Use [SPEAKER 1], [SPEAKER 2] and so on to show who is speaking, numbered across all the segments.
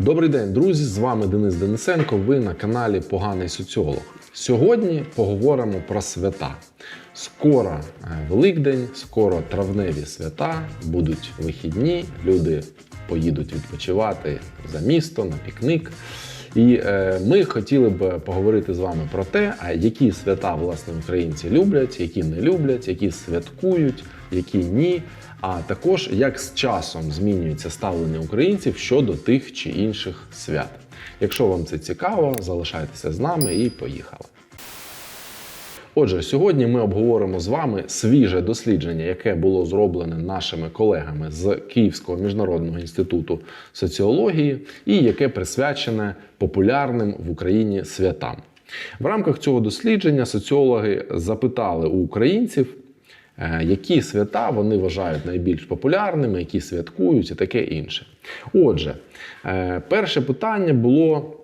[SPEAKER 1] Добрий день, друзі! З вами Денис Денисенко. Ви на каналі Поганий Соціолог. Сьогодні поговоримо про свята. Скоро е, Великдень, скоро травневі свята, будуть вихідні, люди поїдуть відпочивати за місто на пікник. І е, ми хотіли б поговорити з вами про те, а які свята власне українці люблять, які не люблять, які святкують, які ні. А також як з часом змінюється ставлення українців щодо тих чи інших свят. Якщо вам це цікаво, залишайтеся з нами і поїхали. Отже, сьогодні ми обговоримо з вами свіже дослідження, яке було зроблене нашими колегами з Київського міжнародного інституту соціології, і яке присвячене популярним в Україні святам. В рамках цього дослідження соціологи запитали у українців, е, які свята вони вважають найбільш популярними, які святкують і таке інше. Отже, е, перше питання було: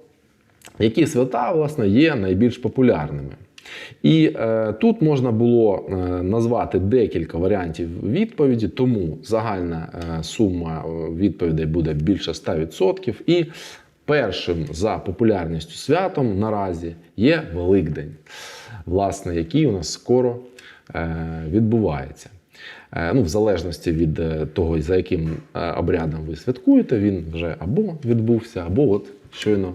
[SPEAKER 1] які свята власне є найбільш популярними? І е, тут можна було е, назвати декілька варіантів відповіді, тому загальна е, сума е, відповідей буде більше 100%. І першим за популярністю святом наразі є Великдень, власне, який у нас скоро е, відбувається. Е, Ну, в залежності від е, того, за яким обрядом ви святкуєте, він вже або відбувся, або от щойно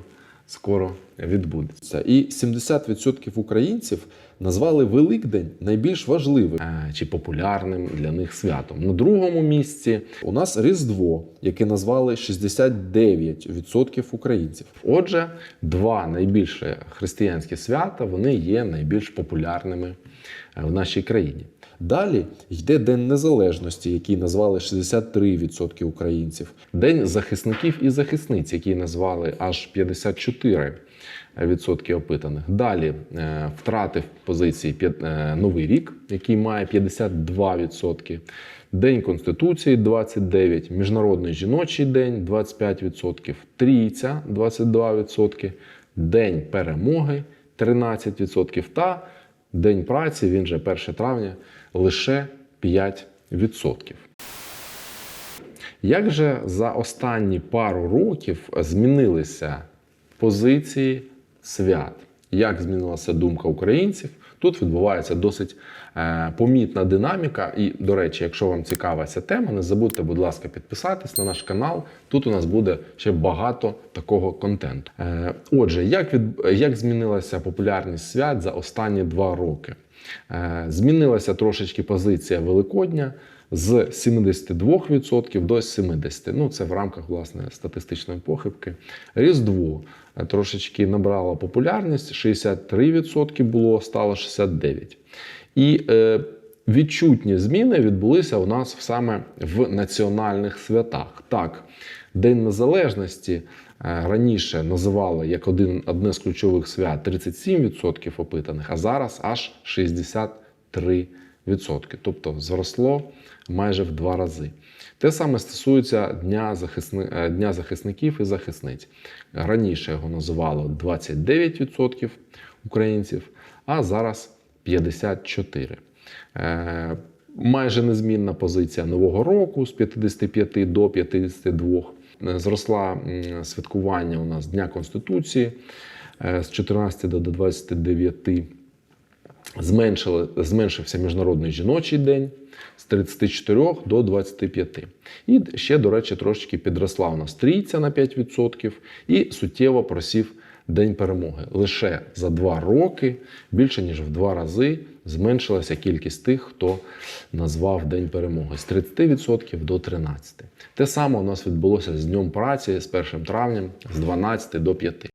[SPEAKER 1] скоро відбудеться. І 70% українців назвали Великдень найбільш важливим е, чи популярним для них святом. На другому місці у нас Різдво, яке назвали 69% українців. Отже, два найбільше християнські свята вони є найбільш популярними е, в нашій країні. Далі йде День Незалежності, який назвали 63% українців. День захисників і захисниць, який назвали аж 54% опитаних. Далі е, втратив позиції е, Новий рік, який має 52%. День Конституції 29%, Міжнародний жіночий день 25%, Трійця 22%, День перемоги 13% та День праці, він же 1 травня, лише 5%. Як же за останні пару років змінилися позиції свят? Як змінилася думка українців? Тут відбувається досить е, помітна динаміка. І, до речі, якщо вам цікава ця тема, не забудьте, будь ласка, підписатись на наш канал. Тут у нас буде ще багато такого контенту. Е, отже, як, від, як змінилася популярність свят за останні два роки? Е, змінилася трошечки позиція Великодня з 72% до 70%. Ну, це в рамках власне статистичної похибки. Різдво е, трошечки набрало популярність, 63% було, стало 69%. І е, відчутні зміни відбулися у нас саме в національних святах. Так, День Незалежності е, раніше називали як один, одне з ключових свят 37% опитаних, а зараз аж 63%. Тобто зросло майже в два рази. Те саме стосується Дня, захисни... е, Дня захисників і захисниць. Раніше його називало 29% українців, а зараз 54%. Е, Майже незмінна позиція Нового року з 55 до 52. Е, Зросла святкування у нас Дня Конституції е, з 14 до 29. Зменшився Міжнародний жіночий день з 34 до 25. І ще, до речі, трошечки підросла у нас трійця на 5% і суттєво просів День перемоги. Лише за два роки більше ніж в два рази зменшилася кількість тих, хто назвав День перемоги з 30% до 13%. Те саме у нас відбулося з Днем праці з 1 травня з 12 до 5.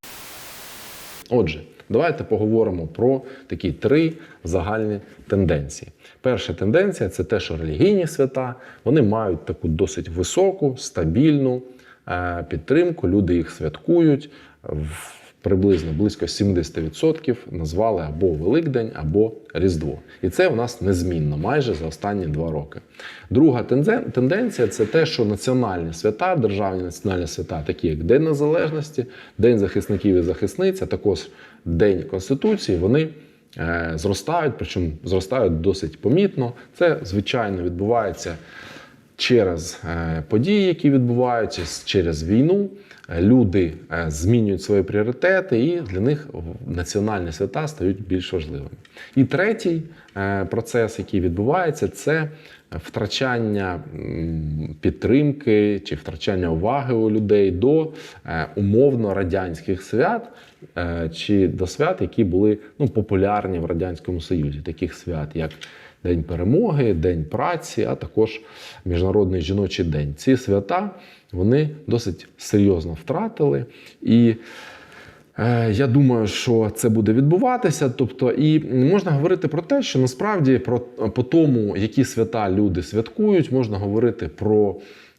[SPEAKER 1] Отже, давайте поговоримо про такі три загальні тенденції. Перша тенденція це те, що релігійні свята вони мають таку досить високу, стабільну е, підтримку. Люди їх святкують. Приблизно близько 70% назвали або Великдень, або Різдво. І це у нас незмінно майже за останні два роки. Друга тенденція це те, що національні свята, державні національні свята, такі як День Незалежності, День захисників і захисниць, а також День Конституції, вони е, зростають, причому зростають досить помітно. Це звичайно відбувається через е, події, які відбуваються, через війну, е, люди е, змінюють свої пріоритети, і для них національні свята стають більш важливими. І третій процес, який відбувається, це втрачання підтримки чи втрачання уваги у людей до умовно радянських свят чи до свят, які були ну, популярні в радянському союзі, таких свят, як День перемоги, День праці, а також Міжнародний жіночий день. Ці свята вони досить серйозно втратили. І Е, Я думаю, що це буде відбуватися. Тобто, і можна говорити про те, що насправді про по тому, які свята люди святкують, можна говорити про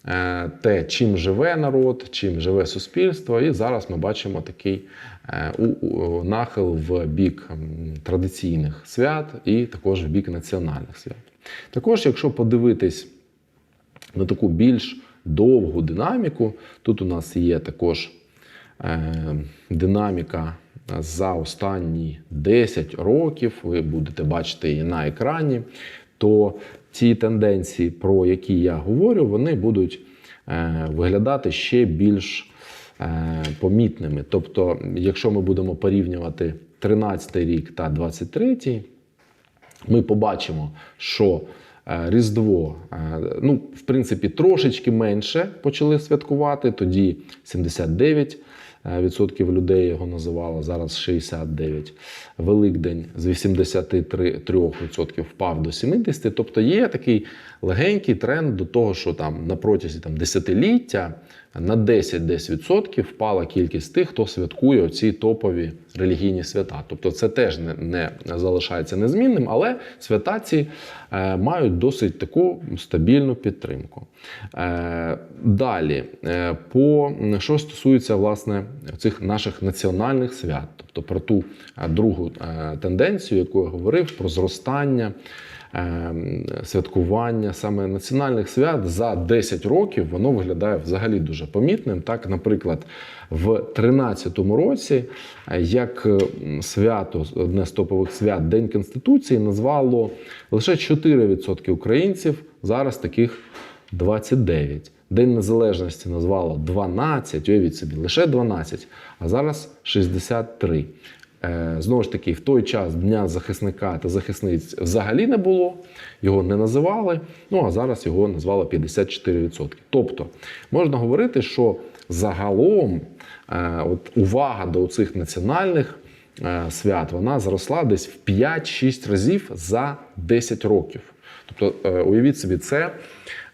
[SPEAKER 1] е, те, чим живе народ, чим живе суспільство. І зараз ми бачимо такий нахил в бік традиційних свят і також в бік національних свят. Також, якщо подивитись на таку більш довгу динаміку, тут у нас є також е, динаміка за останні 10 років. Ви будете бачити її на екрані. То ті тенденції, про які я говорю, вони будуть е, виглядати ще більш е, помітними. Тобто, якщо ми будемо порівнювати 13 рік та 23, ми побачимо, що е, Різдво, е, ну, в принципі, трошечки менше почали святкувати. Тоді 79% людей його називало, зараз 69. Великдень з 83% впав до 70%. Тобто є такий легенький тренд до того, що там на протязі там, десятиліття на 10 десь відсотків впала кількість тих, хто святкує оці топові релігійні свята. Тобто це теж не, не залишається незмінним, але свята ці е, мають досить таку стабільну підтримку. Е, далі, е, по що стосується власне цих наших національних свят, тобто про ту е, другу е, тенденцію, яку я говорив, про зростання. Е, Святкування саме національних свят за 10 років воно виглядає взагалі дуже помітним. Так, наприклад, в 2013 році, е, як е, свято, одне з топових свят День Конституції, назвало лише 4% українців, зараз таких 29. День Незалежності назвало 12, уявіть собі, лише 12, а зараз 63. Е, Знову ж таки, в той час Дня захисника та захисниць взагалі не було, його не називали. Ну а зараз його назвало 54%. Тобто можна говорити, що загалом е, от увага до цих національних е, свят вона зросла десь в 5-6 разів за 10 років. Тобто, е, уявіть собі, це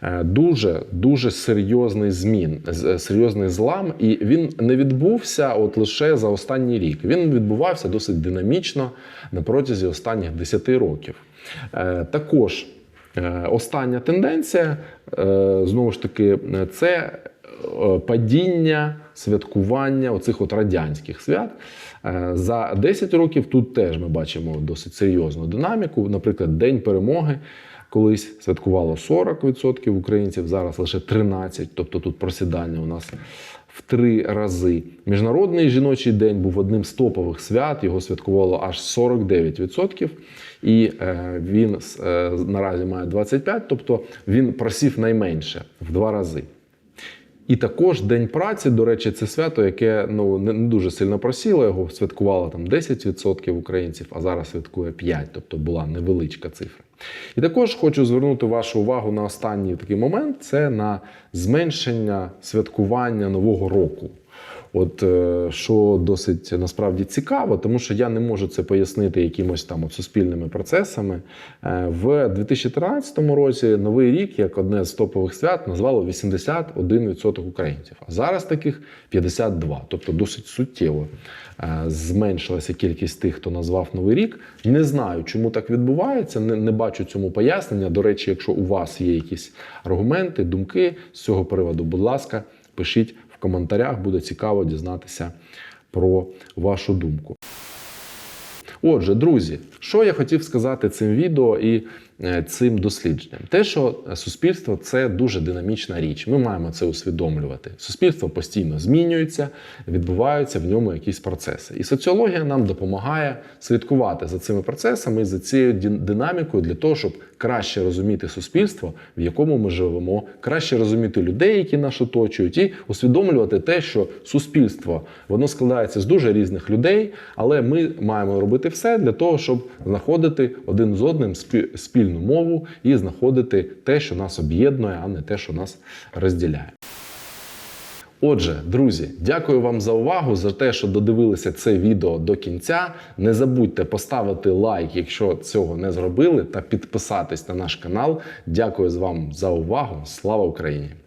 [SPEAKER 1] е, дуже дуже серйозний змін, серйозний злам, і він не відбувся от лише за останній рік. Він відбувався досить динамічно на протязі останніх 10 років. Е, Також е, остання тенденція е, знову ж таки, е, це е, падіння святкування оцих от радянських свят. Е, За 10 років тут теж ми бачимо досить серйозну динаміку. Наприклад, День перемоги колись святкувало 40% українців, зараз лише 13%, тобто тут просідання у нас в три рази. Міжнародний жіночий день був одним з топових свят, його святкувало аж 49%. І е, він е, наразі має 25%, тобто він просів найменше в два рази. І також День праці, до речі, це свято, яке ну не дуже сильно просіло. Його святкувало там 10% українців, а зараз святкує 5%, тобто була невеличка цифра. І також хочу звернути вашу увагу на останній такий момент: це на зменшення святкування нового року. От е, що досить насправді цікаво, тому що я не можу це пояснити якимось там от суспільними процесами. Е, В 2013 році новий рік, як одне з топових свят, назвало 81% українців. А зараз таких 52%. Тобто досить суттєво е, зменшилася кількість тих, хто назвав новий рік. Не знаю, чому так відбувається. Не, не бачу цьому пояснення. До речі, якщо у вас є якісь аргументи, думки з цього приводу, будь ласка, пишіть коментарях. Буде цікаво дізнатися про вашу думку. Отже, друзі, що я хотів сказати цим відео і цим дослідженням? Те, що суспільство це дуже динамічна річ. Ми маємо це усвідомлювати. Суспільство постійно змінюється, відбуваються в ньому якісь процеси. І соціологія нам допомагає слідкувати за цими процесами і за цією дин- динамікою для того, щоб краще розуміти суспільство, в якому ми живемо, краще розуміти людей, які нас оточують, і усвідомлювати те, що суспільство воно складається з дуже різних людей, але ми маємо робити все для того, щоб знаходити один з одним спі- спільну мову і знаходити те, що нас об'єднує, а не те, що нас розділяє. Отже, друзі, дякую вам за увагу, за те, що додивилися це відео до кінця. Не забудьте поставити лайк, якщо цього не зробили, та підписатись на наш канал. Дякую з вам за увагу. Слава Україні!